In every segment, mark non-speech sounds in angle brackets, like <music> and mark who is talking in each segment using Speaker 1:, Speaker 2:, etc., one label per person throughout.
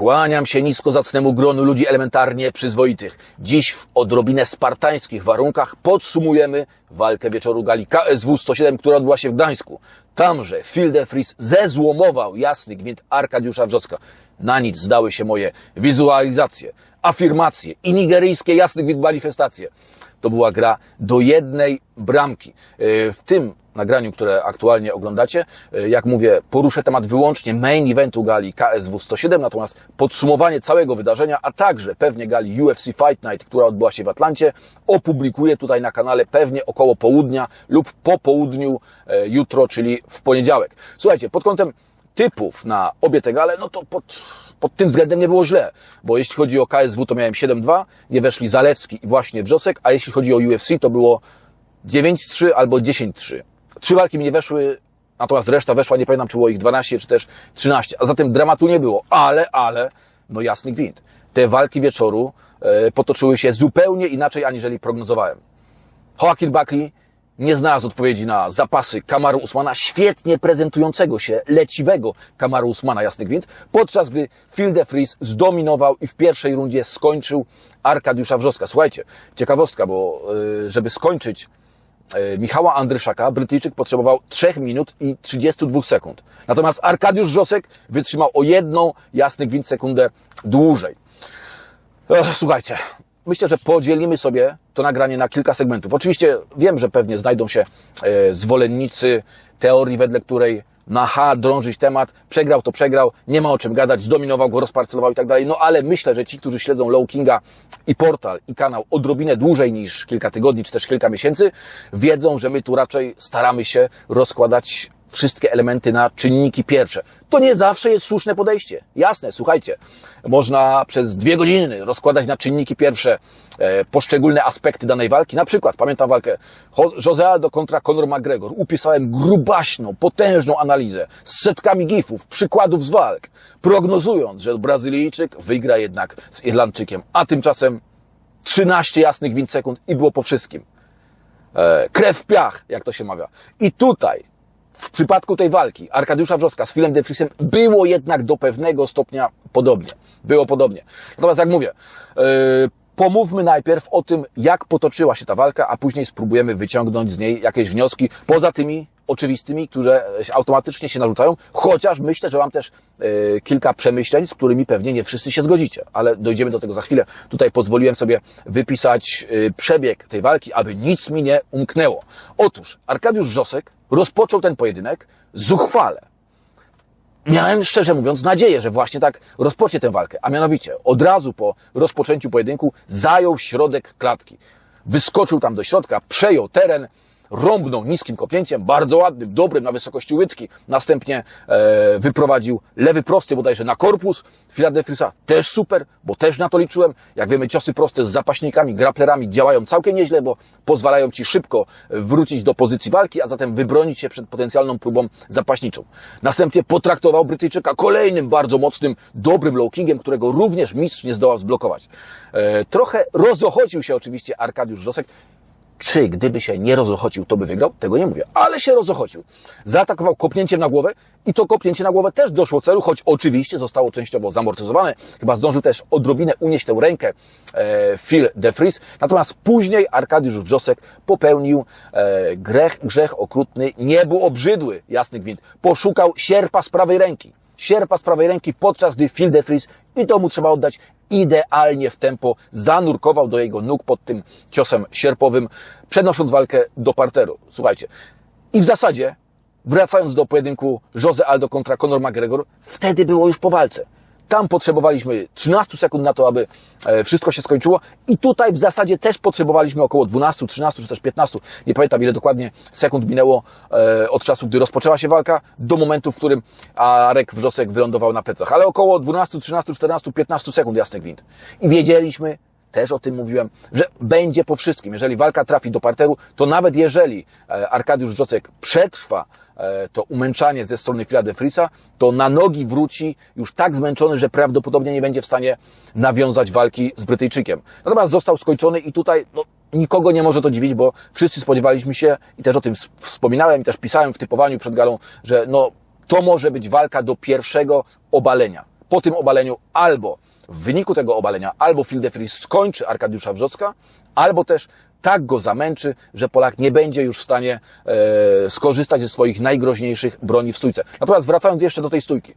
Speaker 1: Kłaniam się nisko zacnemu gronu ludzi elementarnie przyzwoitych. Dziś w odrobinę spartańskich warunkach podsumujemy walkę wieczoru gali KSW 107, która odbyła się w Gdańsku. Tamże Phil de Vries zezłomował jasny gwint Arkadiusza Wrzocka. Na nic zdały się moje wizualizacje, afirmacje i nigeryjskie jasny gwint manifestacje. To była gra do jednej bramki. Yy, W tym nagraniu, które aktualnie oglądacie, yy, jak mówię, poruszę temat wyłącznie main eventu gali KSW 107, natomiast podsumowanie całego wydarzenia, a także pewnie gali UFC Fight Night, która odbyła się w Atlancie, opublikuję tutaj na kanale pewnie około południa lub po południu yy, jutro, czyli w poniedziałek. Słuchajcie, pod kątem typów na obie te gale, no to pod, pod tym względem nie było źle, bo jeśli chodzi o KSW, to miałem 7-2, nie weszli Zalewski i właśnie Wrzosek, a jeśli chodzi o UFC, to było 9-3 albo 10-3. Trzy walki mi nie weszły, natomiast reszta weszła, nie pamiętam, czy było ich 12 czy też 13, a zatem dramatu nie było, ale, ale, no jasny gwint. Te walki wieczoru e, potoczyły się zupełnie inaczej, aniżeli prognozowałem. Joaquin Buckley nie znalazł odpowiedzi na zapasy Kamaru Usmana, świetnie prezentującego się, leciwego Kamaru Usmana, jasny gwint, podczas gdy Phil de Vries zdominował i w pierwszej rundzie skończył Arkadiusza Wrzoska. Słuchajcie, ciekawostka, bo y, żeby skończyć Michała Andryszaka, Brytyjczyk potrzebował 3 minut i 32 sekund. Natomiast Arkadiusz Wrzosek wytrzymał o jedną, jasny gwint, sekundę dłużej. Ech, Słuchajcie, myślę, że podzielimy sobie to nagranie na kilka segmentów. Oczywiście wiem, że pewnie znajdą się e, zwolennicy teorii, wedle której na H drążyć temat, przegrał to przegrał, nie ma o czym gadać, zdominował go, rozparcelował i tak dalej. No ale myślę, że ci, którzy śledzą Low Kinga i portal i kanał odrobinę dłużej niż kilka tygodni czy też kilka miesięcy, wiedzą, że my tu raczej staramy się rozkładać wszystkie elementy na czynniki pierwsze. To nie zawsze jest słuszne podejście. Jasne, słuchajcie, można przez dwie godziny rozkładać na czynniki pierwsze e, poszczególne aspekty danej walki. Na przykład, pamiętam walkę Jo- Jose Aldo kontra Conor McGregor. Upisałem grubaśną, potężną analizę z setkami gifów, przykładów z walk, prognozując, że Brazylijczyk wygra jednak z Irlandczykiem. A tymczasem 13 jasnych gwint sekund i było po wszystkim e, krew w piach, jak to się mawia. I tutaj, w przypadku tej walki Arkadiusza Wrzoska z Filem de Vriesem było jednak do pewnego stopnia podobnie. Było podobnie. Natomiast jak mówię, e, pomówmy najpierw o tym, jak potoczyła się ta walka, a później spróbujemy wyciągnąć z niej jakieś wnioski, poza tymi oczywistymi, które automatycznie się narzucają, chociaż myślę, że mam też e, kilka przemyśleń, z którymi pewnie nie wszyscy się zgodzicie, ale dojdziemy do tego za chwilę. Tutaj pozwoliłem sobie wypisać e, przebieg tej walki, aby nic mi nie umknęło. Otóż Arkadiusz Wrzosek rozpoczął ten pojedynek zuchwale. Miałem, szczerze mówiąc, nadzieję, że właśnie tak rozpocznie tę walkę, a mianowicie od razu po rozpoczęciu pojedynku zajął środek klatki. Wyskoczył tam do środka, przejął teren, rąbnął niskim kopnięciem, bardzo ładnym, dobrym, na wysokości łydki. Następnie e, wyprowadził lewy prosty bodajże na korpus Filadelfisa. Też super, bo też na to liczyłem. Jak wiemy, ciosy proste z zapaśnikami, graplerami działają całkiem nieźle, bo pozwalają Ci szybko wrócić do pozycji walki, a zatem wybronić się przed potencjalną próbą zapaśniczą. Następnie potraktował Brytyjczyka kolejnym bardzo mocnym, dobrym low którego również mistrz nie zdołał zblokować. E, trochę rozochocił się oczywiście Arkadiusz Wrzosek, czy gdyby się nie rozochocił, to by wygrał? Tego nie mówię, ale się rozochocił. Zaatakował kopnięciem na głowę i to kopnięcie na głowę też doszło celu, choć oczywiście zostało częściowo zamortyzowane. Chyba zdążył też odrobinę unieść tę rękę e, Phil de Vries. Natomiast później Arkadiusz Wrzosek popełnił e, grzech, grzech okrutny, nie był obrzydły, jasny gwint. Poszukał sierpa z prawej ręki sierpa z prawej ręki, podczas gdy Phil de Vries, i to mu trzeba oddać, idealnie w tempo zanurkował do jego nóg pod tym ciosem sierpowym, przenosząc walkę do parteru. Słuchajcie. I w zasadzie, wracając do pojedynku Jose Aldo kontra Conor McGregor, wtedy było już po walce. Tam potrzebowaliśmy 13 sekund na to, aby e, wszystko się skończyło i tutaj w zasadzie też potrzebowaliśmy około 12, 13 czy też 15, nie pamiętam ile dokładnie sekund minęło e, od czasu, gdy rozpoczęła się walka, do momentu, w którym Arek Wrzosek wylądował na plecach. Ale około 12, 13, 14, 15 sekund, jasny gwint. I wiedzieliśmy, też o tym mówiłem, że będzie po wszystkim. Jeżeli walka trafi do parteru, to nawet jeżeli e, Arkadiusz Wrzosek przetrwa e, to umęczanie ze strony Phila de Vriesa, to na nogi wróci już tak zmęczony, że prawdopodobnie nie będzie w stanie nawiązać walki z Brytyjczykiem. Natomiast został skończony i tutaj no, nikogo nie może to dziwić, bo wszyscy spodziewaliśmy się i też o tym ws- wspominałem i też pisałem w typowaniu przed galą, że no, to może być walka do pierwszego obalenia po tym obaleniu albo w wyniku tego obalenia albo Phil de Vries skończy Arkadiusza Wrzocka, albo też tak go zamęczy, że Polak nie będzie już w stanie e, skorzystać ze swoich najgroźniejszych broni w stójce. Natomiast wracając jeszcze do tej stójki.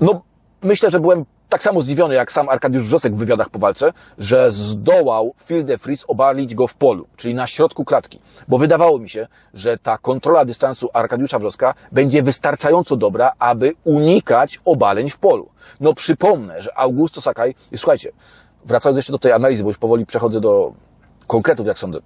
Speaker 1: No, myślę, że byłem tak samo zdziwiony jak sam Arkadiusz Wrzosek w wywiadach po walce, że zdołał Phil de Vries obalić go w polu, czyli na środku klatki. Bo wydawało mi się, że ta kontrola dystansu Arkadiusza Wrzoska będzie wystarczająco dobra, aby unikać obaleń w polu. No przypomnę, że Augusto Sakai, i słuchajcie, wracając jeszcze do tej analizy, bo już powoli przechodzę do konkretów, jak sądzę.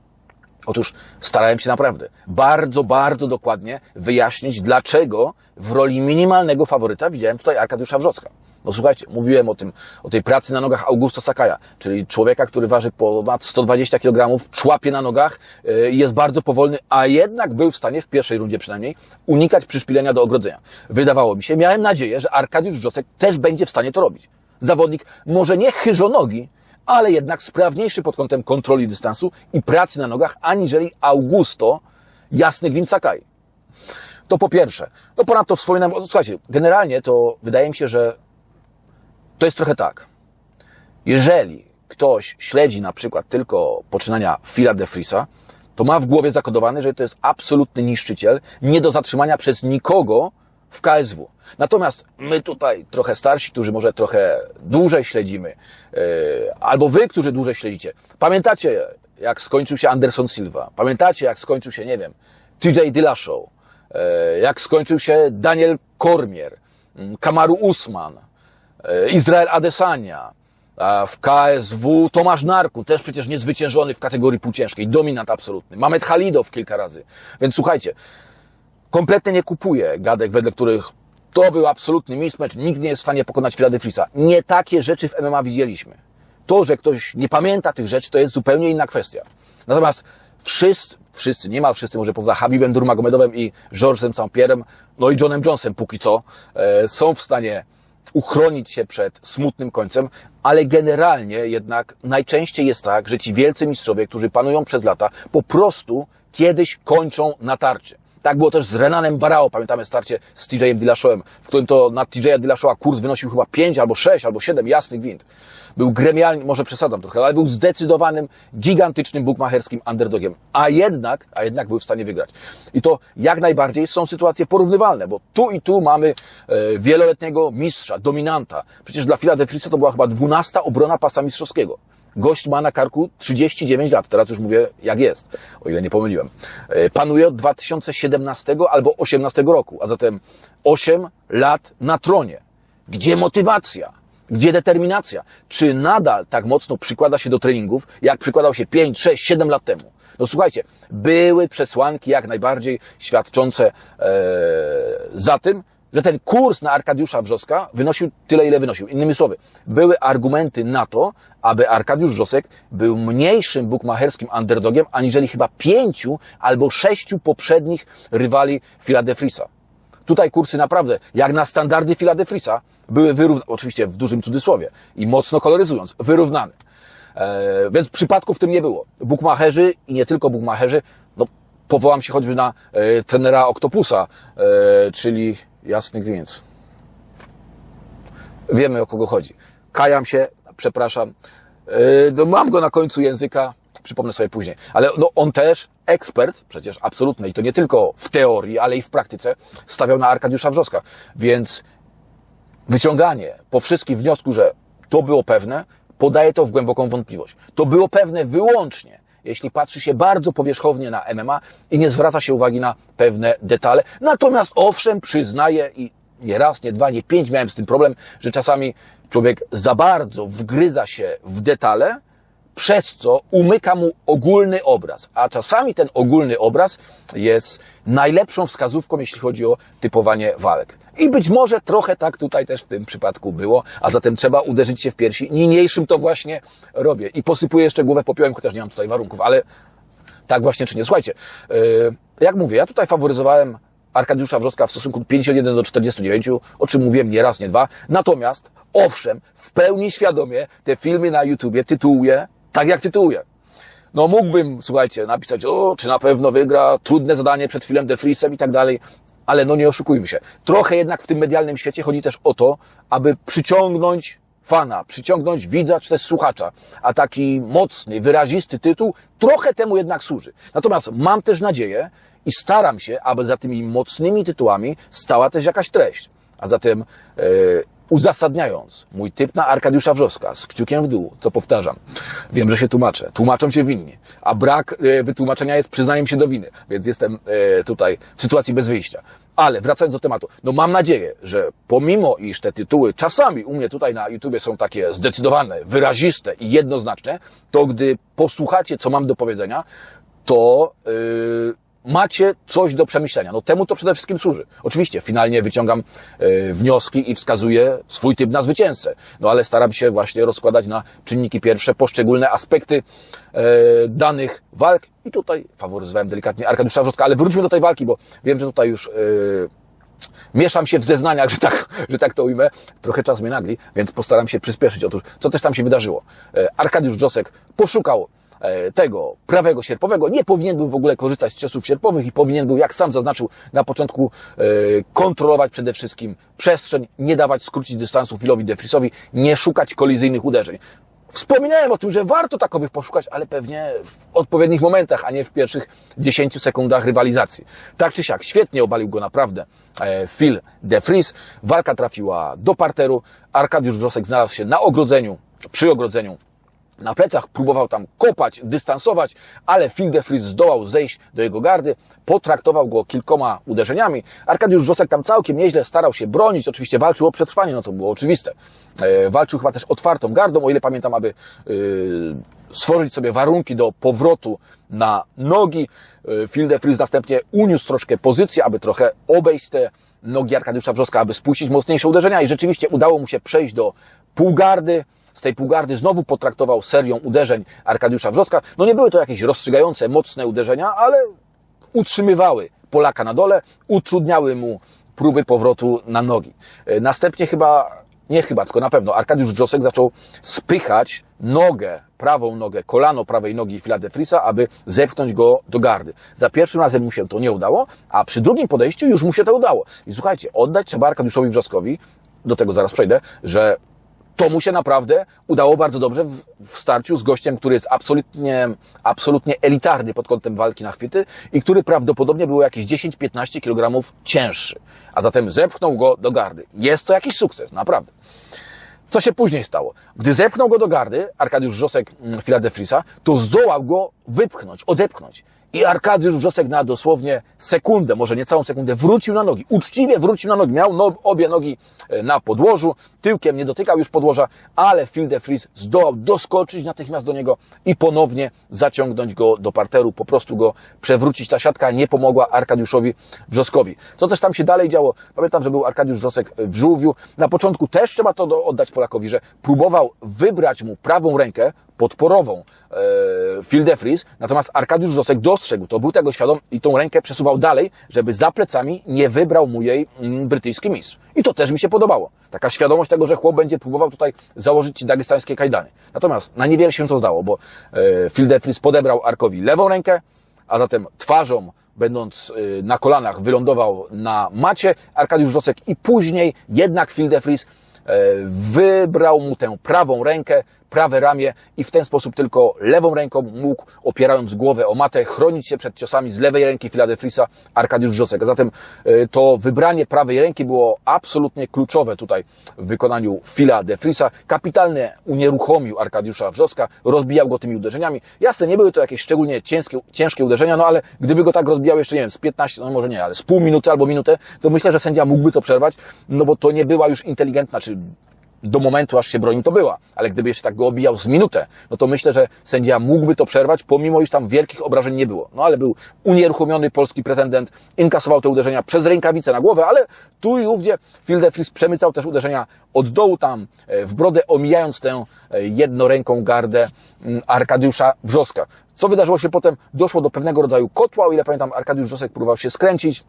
Speaker 1: Otóż starałem się naprawdę bardzo, bardzo dokładnie wyjaśnić, dlaczego w roli minimalnego faworyta widziałem tutaj Arkadiusza Wrzocka. No słuchajcie, mówiłem o tym, o tej pracy na nogach Augusto Sakaja, czyli człowieka, który waży ponad 120 kg, człapie na nogach yy, i jest bardzo powolny, a jednak był w stanie, w pierwszej rundzie przynajmniej, unikać przyszpilenia do ogrodzenia. Wydawało mi się, miałem nadzieję, że Arkadiusz Wrzosek też będzie w stanie to robić. Zawodnik może nie chyżonogi, ale jednak sprawniejszy pod kątem kontroli dystansu i pracy na nogach, aniżeli Augusto Jasny Gwint Sakai. To po pierwsze. No ponadto wspominam, słuchajcie, generalnie to wydaje mi się, że to jest trochę tak. Jeżeli ktoś śledzi na przykład tylko poczynania Phila de Friesa, to ma w głowie zakodowane, że to jest absolutny niszczyciel, nie do zatrzymania przez nikogo w KSW. Natomiast my tutaj trochę starsi, którzy może trochę dłużej śledzimy, yy, albo wy, którzy dłużej śledzicie, pamiętacie, jak skończył się Anderson Silva, pamiętacie, jak skończył się, nie wiem, TJ Dillashaw, yy, jak skończył się Daniel Cormier, yy, Kamaru Usman, Izrael Adesanya, a w KSW Tomasz Narku, też przecież niezwyciężony w kategorii półciężkiej, dominant absolutny. Mamet Halidow kilka razy. Więc słuchajcie, kompletnie nie kupuję gadek, wedle których to był absolutny mismatch, nikt nie jest w stanie pokonać Philadelphia. Nie takie rzeczy w MMA widzieliśmy. To, że ktoś nie pamięta tych rzeczy, to jest zupełnie inna kwestia. Natomiast wszyscy, wszyscy, niemal wszyscy, może poza Habibem Durmagomedowem i Georgesem St. no i Johnem Jonesem póki co, e, są w stanie uchronić się przed smutnym końcem, ale generalnie jednak najczęściej jest tak, że ci wielcy mistrzowie, którzy panują przez lata, po prostu kiedyś kończą na tarcie. Tak było też z Renanem Barao, pamiętamy starcie z TJ'em Dillashawem, w którym to na TJ'a kurs wynosił chyba 5 albo 6 albo 7 jasnych gwint. Był gremialny, może przesadzam trochę, ale był zdecydowanym, gigantycznym bukmacherskim underdogiem. A jednak, a jednak był w stanie wygrać. I to jak najbardziej są sytuacje porównywalne, bo tu i tu mamy e, wieloletniego mistrza, dominanta. Przecież dla Phila de Friesa to była chyba 12 obrona pasa mistrzowskiego. Gość ma na karku 39 lat, teraz już mówię jak jest, o ile nie pomyliłem. E, Panuje od 2017 albo 18 roku, a zatem 8 lat na tronie. Gdzie motywacja? Gdzie determinacja? Czy nadal tak mocno przykłada się do treningów, jak przykładał się 5, 6, 7 lat temu? No słuchajcie, były przesłanki jak najbardziej świadczące e, za tym, że ten kurs na Arkadiusza Wrzoska wynosił tyle, ile wynosił. Innymi słowy, były argumenty na to, aby Arkadiusz Wrzosek był mniejszym bukmacherskim underdogiem, aniżeli chyba pięciu albo sześciu poprzednich rywali Philadelphia. Tutaj kursy naprawdę, jak na standardy Philadelphia, były wyrównane, oczywiście w dużym cudzysłowie i mocno koloryzując, wyrównane. E, więc przypadków w tym nie było. Bukmacherzy i nie tylko bukmacherzy, no, powołam się choćby na e, trenera Octopusa, e, czyli Jasny Gwint. Wiemy o kogo chodzi. Kajam się, przepraszam. E, no, mam go na końcu języka, przypomnę sobie później. Ale no, on też, ekspert, przecież absolutny, i to nie tylko w teorii, ale i w praktyce, stawiał na Arkadiusza Wrzoska. Więc wyciąganie po wszystkim wniosku, że to było pewne, podaje to w głęboką wątpliwość. To było pewne wyłącznie, jeśli patrzy się bardzo powierzchownie na MMA i nie zwraca się uwagi na pewne detale. Natomiast owszem, przyznaję i nie raz, nie dwa, nie pięć miałem z tym problem, że czasami człowiek za bardzo wgryza się w detale, przez co umyka mu ogólny obraz. A czasami ten ogólny obraz jest najlepszą wskazówką, jeśli chodzi o typowanie walk. I być może trochę tak tutaj też w tym przypadku było, a zatem trzeba uderzyć się w piersi. Niniejszym to właśnie robię. I posypuję jeszcze głowę popiołem, chociaż nie mam tutaj warunków, ale tak właśnie czy nie. Słuchajcie, yy, jak mówię, ja tutaj faworyzowałem Arkadiusza Wrzoska w stosunku 51 do 49, o czym mówiłem nie raz, nie dwa. Natomiast, owszem, w pełni świadomie te filmy na YouTubie tytułuję tak, jak tytułuję. No mógłbym, słuchajcie, napisać, o, czy na pewno wygra, trudne zadanie przed filmem De Friesem i tak dalej. ale no nie oszukujmy się. Trochę jednak w tym medialnym świecie chodzi też o to, aby przyciągnąć fana, przyciągnąć widza czy też słuchacza. A taki mocny, wyrazisty tytuł trochę temu jednak służy. Natomiast mam też nadzieję i staram się, aby za tymi mocnymi tytułami stała też jakaś treść. A zatem e, uzasadniając mój typ na Arkadiusza Wrzoska z kciukiem w dół, to powtarzam, wiem, że się tłumaczę, tłumaczą się winni, a brak e, wytłumaczenia jest przyznaniem się do winy, więc jestem e, tutaj w sytuacji bez wyjścia. Ale wracając do tematu, no mam nadzieję, że pomimo iż te tytuły czasami u mnie tutaj na YouTubie są takie zdecydowane, wyraziste i jednoznaczne, to gdy posłuchacie, co mam do powiedzenia, to yy, macie coś do przemyślenia. No temu to przede wszystkim służy. Oczywiście, finalnie wyciągam e, wnioski i wskazuję swój typ na zwycięzcę. No ale staram się właśnie rozkładać na czynniki pierwsze poszczególne aspekty e, danych walk i tutaj faworyzowałem delikatnie Arkadiusza Wrzoska, ale wróćmy do tej walki, bo wiem, że tutaj już e, mieszam się w zeznaniach, że tak, że tak to ujmę. Trochę czas mnie nagli, więc postaram się przyspieszyć. Otóż, co też tam się wydarzyło? Arkadiusz Wrzosek poszukał tego prawego sierpowego. Nie powinien był w ogóle korzystać z ciosów sierpowych i powinien był, jak sam zaznaczył na początku, e, kontrolować przede wszystkim przestrzeń, nie dawać skrócić dystansu Philowi Defrisowi, nie szukać kolizyjnych uderzeń. Wspominałem o tym, że warto takowych poszukać, ale pewnie w odpowiednich momentach, a nie w pierwszych 10 sekundach rywalizacji. Tak czy siak, świetnie obalił go naprawdę e, Phil de Vries. Walka trafiła do parteru. Arkadiusz Wrzosek znalazł się na ogrodzeniu, przy ogrodzeniu na plecach, próbował tam kopać, dystansować, ale Phil de Vries zdołał zejść do jego gardy, potraktował go kilkoma uderzeniami. Arkadiusz Wrzosek tam całkiem nieźle starał się bronić, oczywiście walczył o przetrwanie, no to było oczywiste. E, walczył chyba też otwartą gardą, o ile pamiętam, aby yy, stworzyć sobie warunki do powrotu na nogi. E, Phil de Vries następnie uniósł troszkę pozycję, aby trochę obejść te nogi Arkadiusza Wrzoska, aby spuścić mocniejsze uderzenia i rzeczywiście udało mu się przejść do półgardy, z tej półgardy znowu potraktował serią uderzeń Arkadiusza Wrzoska. No nie były to jakieś rozstrzygające, mocne uderzenia, ale utrzymywały Polaka na dole, utrudniały mu próby powrotu na nogi. E, Następnie chyba, nie chyba, tylko na pewno, Arkadiusz Wrzosek zaczął spychać nogę, prawą nogę, kolano prawej nogi Fila de Frisa, aby zepchnąć go do gardy. Za pierwszym razem mu się to nie udało, a przy drugim podejściu już mu się to udało. I słuchajcie, oddać trzeba Arkadiuszowi Wrzoskowi, do tego zaraz przejdę, że to mu się naprawdę udało bardzo dobrze w, w starciu z gościem, który jest absolutnie, absolutnie elitarny pod kątem walki na chwyty i który prawdopodobnie był jakieś 10-15 kg cięższy. A zatem zepchnął go do gardy. Jest to jakiś sukces, naprawdę. Co się później stało? Gdy zepchnął go do gardy, Arkadiusz Wrzosek mm, Fila de Frisa, to zdołał go wypchnąć, odepchnąć. I Arkadiusz Wrzosek na dosłownie sekundę, może nie całą sekundę, wrócił na nogi. Uczciwie wrócił na nogi. Miał no, obie nogi e, na podłożu, tyłkiem nie dotykał już podłoża, ale Phil de Vries zdołał doskoczyć natychmiast do niego i ponownie zaciągnąć go do parteru, po prostu go przewrócić. Ta siatka nie pomogła Arkadiuszowi Wrzoskowi. Co też tam się dalej działo? Pamiętam, że był Arkadiusz Wrzosek w żółwiu. Na początku też trzeba to oddać Polakowi, że próbował wybrać mu prawą rękę, podporową e, de Vries, natomiast Arkadiusz Wrzosek dostrzegł to, był tego świadom i tą rękę przesuwał dalej, żeby za plecami nie wybrał mu jej mm, brytyjski mistrz. I to też mi się podobało. Taka świadomość tego, że chłop będzie próbował tutaj założyć ci dagestańskie kajdany. Natomiast na niewiele się to zdało, bo e, de Vries podebrał Arkowi lewą rękę, a zatem twarzą, będąc y, na kolanach, wylądował na macie Arkadiusz Wrzosek i później jednak Phil de Vries e, wybrał mu tę prawą rękę, prawe ramię i w ten sposób tylko lewą ręką mógł, opierając głowę o matę, chronić się przed ciosami z lewej ręki Phila de Vriesa Arkadiusz Wrzosek. A zatem e, to wybranie prawej ręki było absolutnie kluczowe tutaj w wykonaniu Phila de Vriesa. Kapitalnie unieruchomił Arkadiusza Wrzoska, rozbijał go tymi uderzeniami. Jasne, nie były to jakieś szczególnie ciężkie, ciężkie uderzenia, no ale gdyby go tak rozbijał jeszcze, nie wiem, z 15, no może nie, ale z pół minuty albo minutę, to myślę, że sędzia mógłby to przerwać, no bo to nie była już inteligentna, czy do momentu, aż się bronił, to była. Ale gdyby jeszcze tak go obijał z minutę, no to myślę, że sędzia mógłby to przerwać, pomimo iż tam wielkich obrażeń nie było. No ale był unieruchomiony polski pretendent, inkasował te uderzenia przez rękawice na głowę, ale tu i ówdzie Phil de Vries przemycał też uderzenia od dołu tam e, w brodę, omijając tę e, jednoręką gardę mm, Arkadiusza Wrzoska. Co wydarzyło się potem? Doszło do pewnego rodzaju kotła, o ile pamiętam, Arkadiusz Wrzosek próbował się skręcić,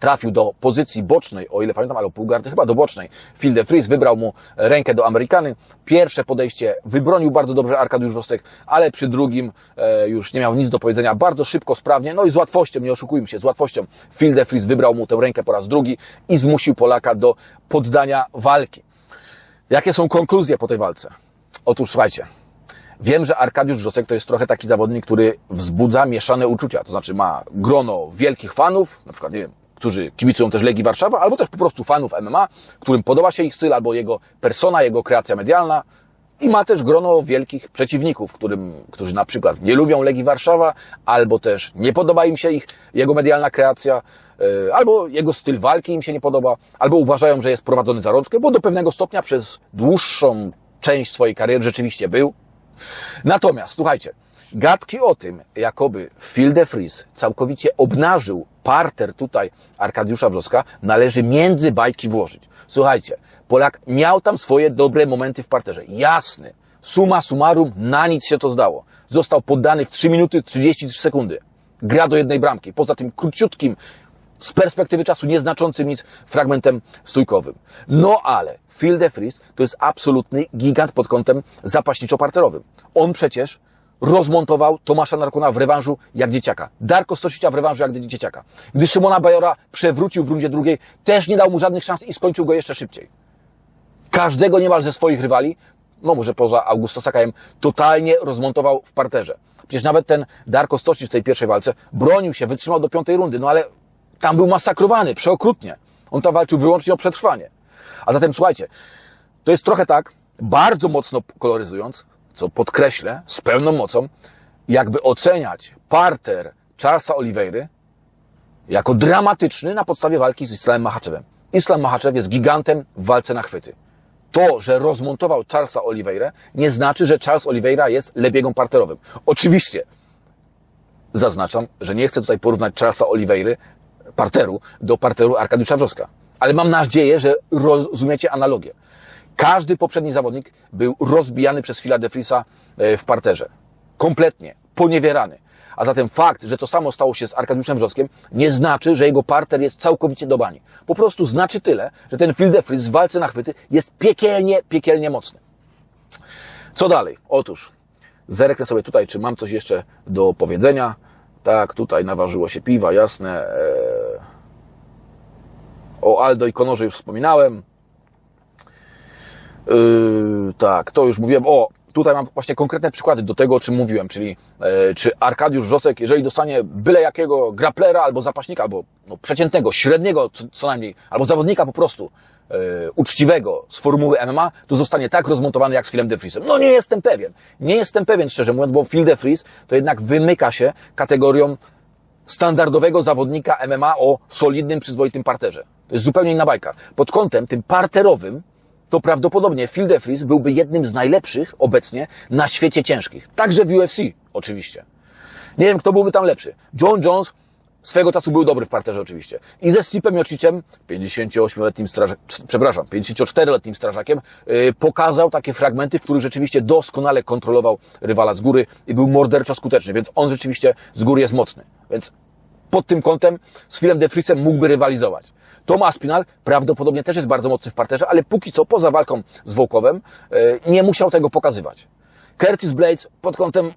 Speaker 1: trafił do pozycji bocznej, o ile pamiętam, albo półgardy, chyba do bocznej. Phil de Vries wybrał mu rękę do Amerykany. Pierwsze podejście wybronił bardzo dobrze Arkadiusz Wostek, ale przy drugim e, już nie miał nic do powiedzenia. Bardzo szybko, sprawnie, no i z łatwością, nie oszukujmy się, z łatwością Phil de Vries wybrał mu tę rękę po raz drugi i zmusił Polaka do poddania walki. Jakie są konkluzje po tej walce? Otóż słuchajcie, Wiem, że Arkadiusz Wrzosek to jest trochę taki zawodnik, który wzbudza mieszane uczucia. To znaczy ma grono wielkich fanów, na przykład, nie wiem, którzy kibicują też Legii Warszawa, albo też po prostu fanów MMA, którym podoba się ich styl, albo jego persona, jego kreacja medialna. I ma też grono wielkich przeciwników, którym, którzy na przykład nie lubią Legii Warszawa, albo też nie podoba im się ich, jego medialna kreacja, yy, albo jego styl walki im się nie podoba, albo uważają, że jest prowadzony za rączkę, bo do pewnego stopnia przez dłuższą część swojej kariery rzeczywiście był. Natomiast, słuchajcie, gadki o tym, jakoby Phil de Vries całkowicie obnażył parter tutaj Arkadiusza Wrzoska, należy między bajki włożyć. Słuchajcie, Polak miał tam swoje dobre momenty w parterze. Jasny. Suma summarum, na nic się to zdało. Został poddany w 3 minuty 33 sekundy. Gra do jednej bramki. Poza tym króciutkim, z perspektywy czasu nieznaczącym nic fragmentem stójkowym. No ale Phil de Vries to jest absolutny gigant pod kątem zapaśniczo-parterowym. On przecież rozmontował Tomasza Narkuna w rewanżu jak dzieciaka. Darko Stosicia w rewanżu jak dzieciaka. Gdy Szymona Bajora przewrócił w rundzie drugiej, też nie dał mu żadnych szans i skończył go jeszcze szybciej. Każdego niemal ze swoich rywali, no może poza Augusto Sakajem, totalnie rozmontował w parterze. Przecież nawet ten Darko Stosic w tej pierwszej walce bronił się, wytrzymał do piątej rundy, no ale tam był masakrowany, przeokrutnie. On tam walczył wyłącznie o przetrwanie. A zatem słuchajcie, to jest trochę tak, bardzo mocno koloryzując, co podkreślę z pełną mocą, jakby oceniać parter Charlesa Oliveira jako dramatyczny na podstawie walki z Islamem Machaczewem. Islam Machaczew jest gigantem w walce na chwyty. To, że rozmontował Charlesa Oliveira, nie znaczy, że Charles Oliveira jest lebiegą parterowym. Oczywiście, zaznaczam, że nie chcę tutaj porównać Charlesa Oliveira parteru do parteru Arkadiusza Wrzoska. Ale mam nadzieję, że rozumiecie analogię. Każdy poprzedni zawodnik był rozbijany przez Vriesa e, w parterze. Kompletnie. Poniewierany. A zatem fakt, że to samo stało się z Arkadiuszem Wrzoskiem, nie znaczy, że jego parter jest całkowicie do bani. Po prostu znaczy tyle, że ten Phil w walce na chwyty jest piekielnie, piekielnie mocny. Co dalej? Otóż zerknę sobie tutaj, czy mam coś jeszcze do powiedzenia. Tak, tutaj naważyło się piwa, jasne. Eee, O Aldo i Konorze już wspominałem. Yy, tak, to już mówiłem. O, tutaj mam właśnie konkretne przykłady do tego, o czym mówiłem, czyli e, czy Arkadiusz Wrzosek, jeżeli dostanie byle jakiego graplera albo zapaśnika, albo no, przeciętnego, średniego co, co najmniej, albo zawodnika po prostu e, uczciwego z formuły MMA, to zostanie tak rozmontowany jak z Philem de Vriesem. No nie jestem pewien. Nie jestem pewien, szczerze mówiąc, bo Phil de Vries to jednak wymyka się kategorią standardowego zawodnika MMA o solidnym, przyzwoitym parterze. To jest zupełnie inna bajka. Pod kątem tym parterowym to prawdopodobnie Phil de Vries byłby jednym z najlepszych obecnie na świecie ciężkich. Także w UFC, oczywiście. Nie wiem, kto byłby tam lepszy. John Jones swego czasu był dobry w parterze oczywiście. I ze Stipem Jocicem, 58-letnim strażakiem, przepraszam, 54-letnim strażakiem, yy, pokazał takie fragmenty, w których rzeczywiście doskonale kontrolował rywala z góry i był morderczo skuteczny, więc on rzeczywiście z góry jest mocny. Więc pod tym kątem z Philem de Vriesem mógłby rywalizować. Tom Aspinal prawdopodobnie też jest bardzo mocny w parterze, ale póki co, poza walką z Wołkowem, yy, nie musiał tego pokazywać. Curtis Blades pod kątem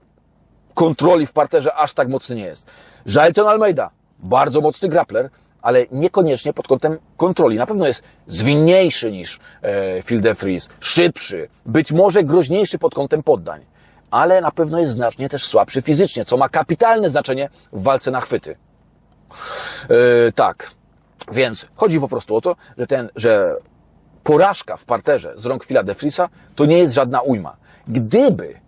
Speaker 1: kontroli w parterze aż tak mocny nie jest. Jailton Almeida, bardzo mocny grappler, ale niekoniecznie pod kątem kontroli. Na pewno jest zwinniejszy niż e, Phil de szybszy, być może groźniejszy pod kątem poddań, ale na pewno jest znacznie też słabszy fizycznie, co ma kapitalne znaczenie w walce na chwyty. E, tak, więc chodzi po prostu o to, że ten, że porażka w parterze z rąk Phila de Vriesa to nie jest żadna ujma. Gdyby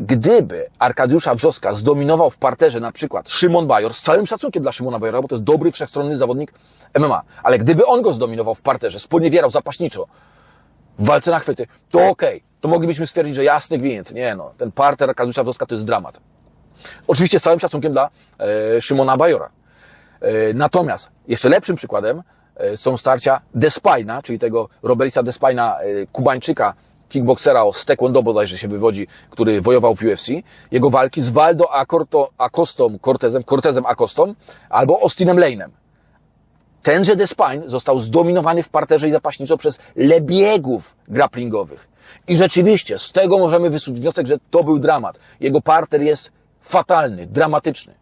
Speaker 1: gdyby Arkadiusza Wrzoska zdominował w parterze na przykład Szymon Bajor, z całym szacunkiem dla Szymona Bajora, bo to jest dobry, wszechstronny zawodnik MMA, ale gdyby on go zdominował w parterze, sponiewierał zapaśniczo w walce na chwyty, to okej, okay, to moglibyśmy stwierdzić, że jasny gwint, nie no, ten parter Arkadiusza Wrzoska to jest dramat. Oczywiście z całym szacunkiem dla e, Szymona Bajora. E, natomiast jeszcze lepszym przykładem e, są starcia Despajna, czyli tego Robelisa Despajna, e, Kubańczyka, kickboksera z taekwondo bodajże się wywodzi, który wojował w UFC, jego walki z Waldo Acorto, Acostą Cortezem, Cortezem Acostą albo Austinem Lane'em. tenże Despine został zdominowany w parterze i zapaśniczo przez lebiegów grapplingowych. I rzeczywiście z tego możemy wysuć wniosek, że to był dramat. Jego parter jest fatalny, dramatyczny.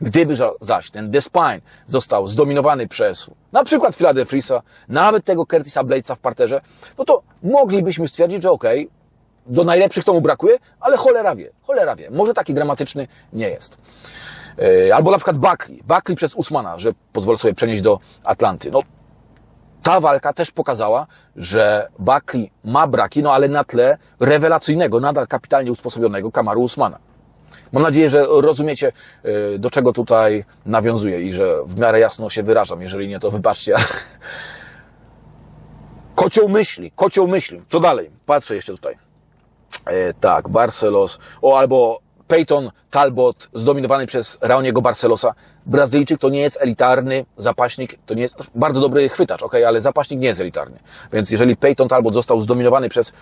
Speaker 1: Gdyby za- zaś ten Despine został zdominowany przez na przykład Phila DeFrisa, nawet tego Curtisa Bladesa w parterze, no to moglibyśmy stwierdzić, że okej, do najlepszych to mu brakuje, ale cholera wie, cholera wie. Może taki dramatyczny nie jest. Yy, Albo na przykład Buckley. Buckley przez Usmana, że pozwolę sobie przenieść do Atlanty. No, ta walka też pokazała, że Buckley ma braki, no ale na tle rewelacyjnego, nadal kapitalnie usposobionego Kamaru Usmana. Mam nadzieję, że rozumiecie, yy, do czego tutaj nawiązuję i że w miarę jasno się wyrażam. Jeżeli nie, to wybaczcie. <laughs> Kocioł myśli, kocioł myśli. Co dalej? Patrzę jeszcze tutaj. E, tak, Barcelos, o albo Peyton Talbot zdominowany przez Raoniego Barcelosa. Brazylijczyk to nie jest elitarny zapaśnik, to nie jest bardzo dobry chwytacz, ok, ale zapaśnik nie jest elitarny. Więc jeżeli Peyton Talbot został zdominowany przez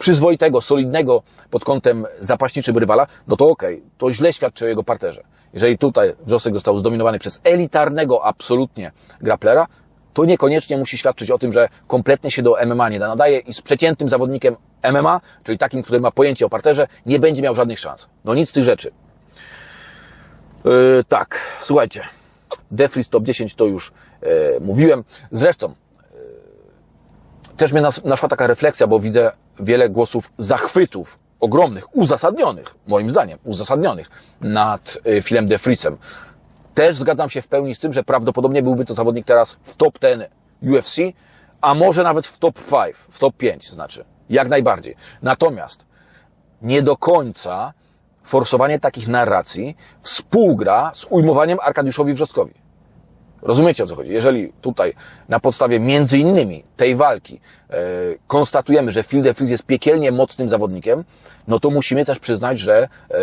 Speaker 1: przyzwoitego, solidnego pod kątem zapaśniczym rywala, no to okej, to źle świadczy o jego parterze. Jeżeli tutaj Wrzosek został zdominowany przez elitarnego absolutnie graplera, to niekoniecznie musi świadczyć o tym, że kompletnie się do MMA nie nadaje i z przeciętym zawodnikiem MMA, czyli takim, który ma pojęcie o parterze, nie będzie miał żadnych szans. No nic z tych rzeczy. Yy, tak, słuchajcie. Defris Top 10 to już yy, mówiłem. Zresztą też mnie nas, naszła taka refleksja, bo widzę wiele głosów zachwytów, ogromnych, uzasadnionych, moim zdaniem, uzasadnionych nad yy, filmem Defrisem. Też zgadzam się w pełni z tym, że prawdopodobnie byłby to zawodnik teraz w top 10 UFC, a może nawet w top 5, w top 5 znaczy. Jak najbardziej. Natomiast nie do końca forsowanie takich narracji współgra z ujmowaniem Arkadiuszowi Wrzoskowi. Rozumiecie o co chodzi? Jeżeli tutaj na podstawie między innymi tej walki e, konstatujemy, że Phil DeFries jest piekielnie mocnym zawodnikiem, no to musimy też przyznać, że e,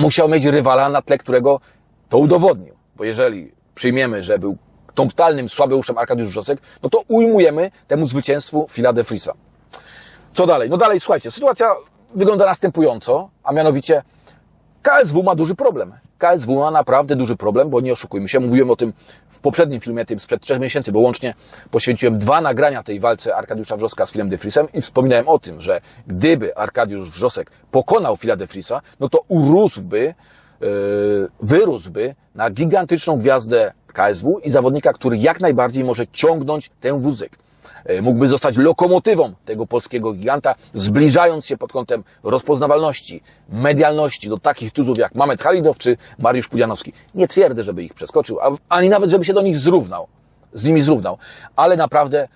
Speaker 1: musiał mieć rywala na tle, którego to udowodnił. Bo jeżeli przyjmiemy, że był totalnym słabeuszem Arkadiusz Wrzosek, no to ujmujemy temu zwycięstwu Phila DeFriesa. Co dalej? No dalej, słuchajcie, sytuacja wygląda następująco, a mianowicie KSW ma duży problem. KSW ma naprawdę duży problem, bo nie oszukujmy się, mówiłem o tym w poprzednim filmie, tym sprzed trzech miesięcy, bo łącznie poświęciłem dwa nagrania tej walce Arkadiusza Wrzoska z Filem DeFriesem i wspominałem o tym, że gdyby Arkadiusz Wrzosek pokonał Fila DeFriesa, no to urósłby, yy, wyrósłby na gigantyczną gwiazdę KSW i zawodnika, który jak najbardziej może ciągnąć ten wózek. E, mógłby zostać lokomotywą tego polskiego giganta, zbliżając się pod kątem rozpoznawalności, medialności do takich tuzów jak Mamet Halidow czy Mariusz Pudzianowski. Nie twierdzę, żeby ich przeskoczył, ani nawet, żeby się do nich zrównał, z nimi zrównał, ale naprawdę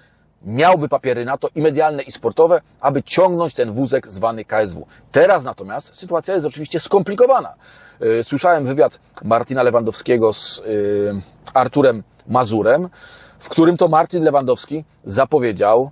Speaker 1: miałby papiery na to i medialne, i sportowe, aby ciągnąć ten wózek zwany KSW. Teraz natomiast sytuacja jest oczywiście skomplikowana. Yy, Słyszałem wywiad Martina Lewandowskiego z yy, Arturem Mazurem, w którym to Martin Lewandowski zapowiedział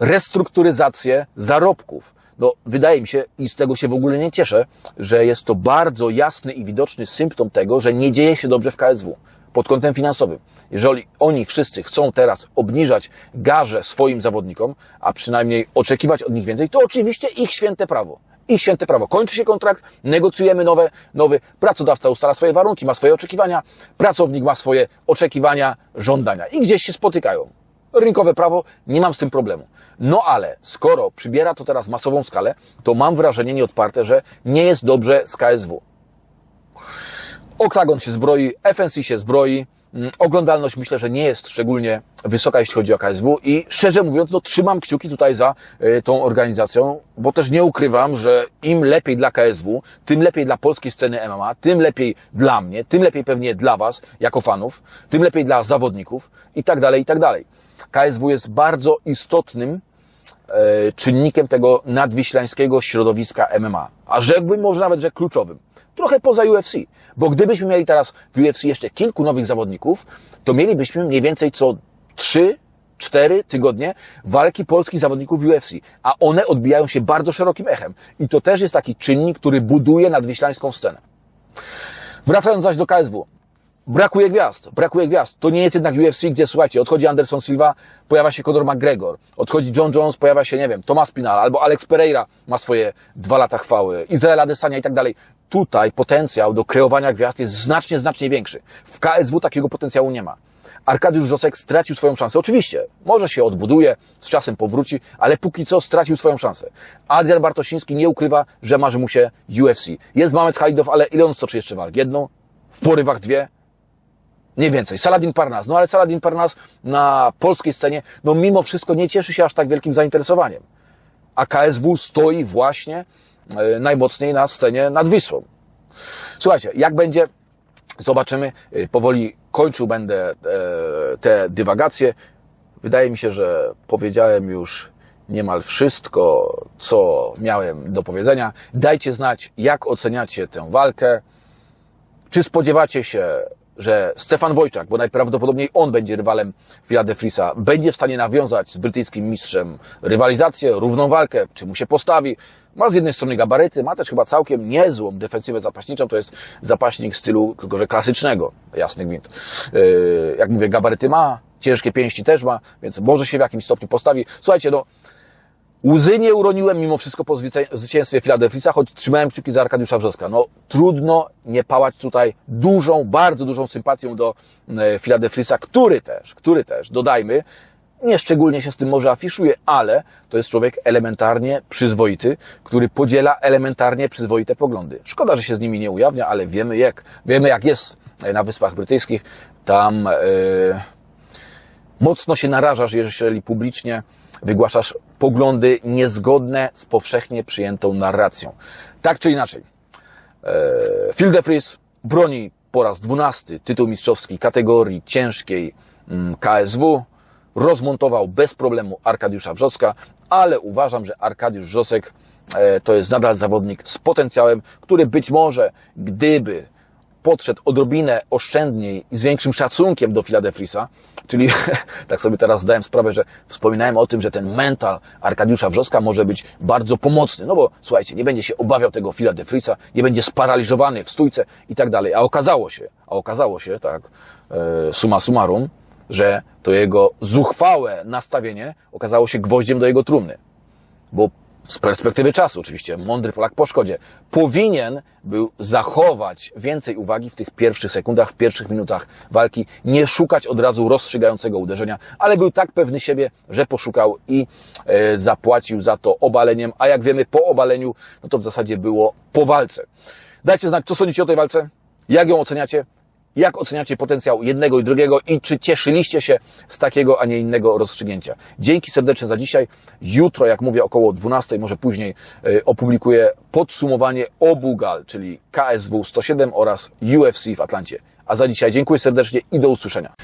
Speaker 1: restrukturyzację zarobków. No, wydaje mi się, i z tego się w ogóle nie cieszę, że jest to bardzo jasny i widoczny symptom tego, że nie dzieje się dobrze w KSW pod kątem finansowym. Jeżeli oni wszyscy chcą teraz obniżać garze swoim zawodnikom, a przynajmniej oczekiwać od nich więcej, to oczywiście ich święte prawo. Ich święte prawo. Kończy się kontrakt, negocjujemy nowe, nowy, pracodawca ustala swoje warunki, ma swoje oczekiwania, pracownik ma swoje oczekiwania, żądania i gdzieś się spotykają. Rynkowe prawo, nie mam z tym problemu. No ale skoro przybiera to teraz masową skalę, to mam wrażenie nieodparte, że nie jest dobrze z KSW. Oktagon się zbroi, FNC się zbroi. Mm, Oglądalność myślę, że nie jest szczególnie wysoka, jeśli chodzi o KSW i szczerze mówiąc, no, trzymam kciuki tutaj za y, tą organizacją, bo też nie ukrywam, że im lepiej dla KSW, tym lepiej dla polskiej sceny MMA, tym lepiej dla mnie, tym lepiej pewnie dla Was, jako fanów, tym lepiej dla zawodników i tak dalej, i tak dalej. KSW jest bardzo istotnym e, czynnikiem tego nadwiślańskiego środowiska MMA. A rzekłbym może nawet, że kluczowym. Trochę poza UFC. Bo gdybyśmy mieli teraz w UFC jeszcze kilku nowych zawodników, to mielibyśmy mniej więcej co trzy, cztery tygodnie walki polskich zawodników UFC. A one odbijają się bardzo szerokim echem. I to też jest taki czynnik, który buduje nadwiślańską scenę. Wracając zaś do KSW. Brakuje gwiazd, brakuje gwiazd. To nie jest jednak UFC, gdzie słuchajcie, odchodzi Anderson Silva, pojawia się Conor McGregor, odchodzi John Jones, pojawia się, nie wiem, Tomas Pinal, albo Alex Pereira ma swoje dwa lata chwały, Izraela Desania i tak dalej. Tutaj potencjał do kreowania gwiazd jest znacznie, znacznie większy. W KSW takiego potencjału nie ma. Arkadiusz Wrzosek stracił swoją szansę. Oczywiście, może się odbuduje, z czasem powróci, ale póki co stracił swoją szansę. Adrian Bartosiński nie ukrywa, że marzy mu się UFC. Jest Mamet Halidow, ale ile on stoczy jeszcze walk? Jedną? W porywach dwie? Nie więcej. Saladin Parnas. No ale Saladin Parnas na polskiej scenie, no mimo wszystko nie cieszy się aż tak wielkim zainteresowaniem. A KSW stoi właśnie e, najmocniej na scenie nad Wisłą. Słuchajcie, jak będzie, zobaczymy. Y, Powoli kończył będę e, te dywagacje. Wydaje mi się, że powiedziałem już niemal wszystko, co miałem do powiedzenia. Dajcie znać, jak oceniacie tę walkę. Czy spodziewacie się, że Stefan Wojczak, bo najprawdopodobniej on będzie rywalem Phila de Frisa, będzie w stanie nawiązać z brytyjskim mistrzem rywalizację, równą walkę, czy mu się postawi? Ma z jednej strony gabaryty, ma też chyba całkiem niezłą defensywę zapaśniczą, to jest zapaśnik stylu, tylko że klasycznego, jasny gwint. Yy, jak mówię, gabaryty ma, ciężkie pięści też ma, więc może się w jakimś stopniu postawi. Słuchajcie, no, Łzy nie uroniłem mimo wszystko po zwycię- zwycięstwie Filadelfisa, choć trzymałem kciuki za Arkadiusza Wrzoska. No trudno nie pałać tutaj dużą, bardzo dużą sympatią do e, Filadelfisa, który też, który też, dodajmy, nie szczególnie się z tym może afiszuje, ale to jest człowiek elementarnie przyzwoity, który podziela elementarnie przyzwoite poglądy. Szkoda, że się z nimi nie ujawnia, ale wiemy jak, wiemy jak jest e, na Wyspach Brytyjskich. Tam e, mocno się narażasz, jeżeli publicznie wygłaszasz poglądy niezgodne z powszechnie przyjętą narracją. Tak czy inaczej, e, Phil de Vries broni po raz dwunasty tytuł mistrzowski kategorii ciężkiej mm, KSW. Rozmontował bez problemu Arkadiusza Wrzoska, ale uważam, że Arkadiusz Wrzosek e, to jest nadal zawodnik z potencjałem, który być może, gdyby podszedł odrobinę oszczędniej i z większym szacunkiem do Filadelfisa, czyli <laughs> tak sobie teraz zdałem sprawę, że wspominałem o tym, że ten mental Arkadiusza Wrzoska może być bardzo pomocny, no bo słuchajcie, nie będzie się obawiał tego Filadelfisa, nie będzie sparaliżowany w stójce i tak dalej, a okazało się, a okazało się, tak, e, summa summarum, że to jego zuchwałe nastawienie okazało się gwoździem do jego trumny, bo z perspektywy czasu, oczywiście, mądry Polak po szkodzie, powinien był zachować więcej uwagi w tych pierwszych sekundach, w pierwszych minutach walki, nie szukać od razu rozstrzygającego uderzenia, ale był tak pewny siebie, że poszukał i e, zapłacił za to obaleniem, a jak wiemy, po obaleniu, no to w zasadzie było po walce. Dajcie znać, co sądzicie o tej walce, jak ją oceniacie, jak oceniacie potencjał jednego i drugiego i czy cieszyliście się z takiego, a nie innego rozstrzygnięcia? Dzięki serdecznie za dzisiaj. Jutro, jak mówię, około 12, może później, y, opublikuję podsumowanie obu gal, czyli KSW 107 oraz UFC w Atlancie. A za dzisiaj dziękuję serdecznie i do usłyszenia.